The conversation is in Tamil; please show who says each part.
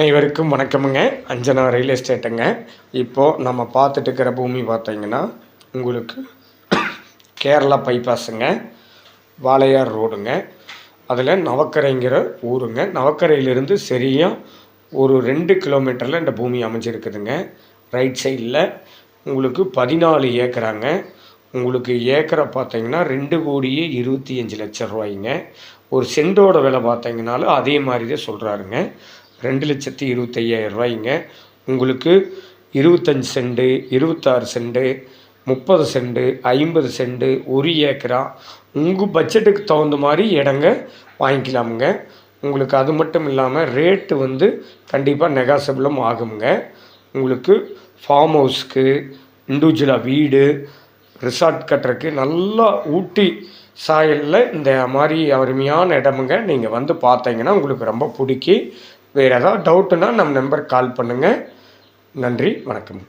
Speaker 1: அனைவருக்கும் வணக்கமுங்க. அஞ்சனா ரியல் எஸ்டேட்டுங்க இப்போது நம்ம பார்த்துட்டு இருக்கிற பூமி பார்த்தீங்கன்னா உங்களுக்கு கேரளா பைபாஸுங்க வாளையார் ரோடுங்க அதில் நவக்கரைங்கிற ஊருங்க. நவக்கரையிலிருந்து சரியாக ஒரு ரெண்டு கிலோமீட்டரில் இந்த பூமி அமைஞ்சிருக்குதுங்க. ரைட் சைடில் உங்களுக்கு பதினாலு ஏக்கராங்க. உங்களுக்கு ஏக்கரை பார்த்தீங்கன்னா ரெண்டு கோடியே இருபத்தி அஞ்சு லட்சம் ரூபாய்ங்க. ஒரு செண்டோட விலை பார்த்தீங்கன்னாலும் அதே மாதிரி தான் சொல்கிறாருங்க ரெண்டு லட்சத்தி இருபத்தையாயிரம் ரூபாய்ங்க. உங்களுக்கு இருபத்தஞ்சி செண்டு இருபத்தாறு செண்டு முப்பது செண்டு ஐம்பது செண்டு ஒரு ஏக்கரா உங்கள் பட்ஜெட்டுக்கு தகுந்த மாதிரி இடங்க வாங்கிக்கலாமுங்க. உங்களுக்கு அது மட்டும் இல்லாமல் ரேட்டு வந்து கண்டிப்பாக நெகாசபிளும் ஆகுங்க உங்களுக்கு ஃபார்ம் ஹவுஸ்க்கு இண்டிவிஜுவலாக வீடு ரிசார்ட் கட்டுறதுக்கு நல்லா ஊட்டி சாயலில் இந்த மாதிரி அருமையான இடமுங்க நீங்கள் வந்து பார்த்தீங்கன்னா உங்களுக்கு ரொம்ப பிடிக்கி வேறு ஏதாவது டவுட்டுன்னா நம்ம நம்பருக்கு கால் பண்ணுங்கள் நன்றி வணக்கம்.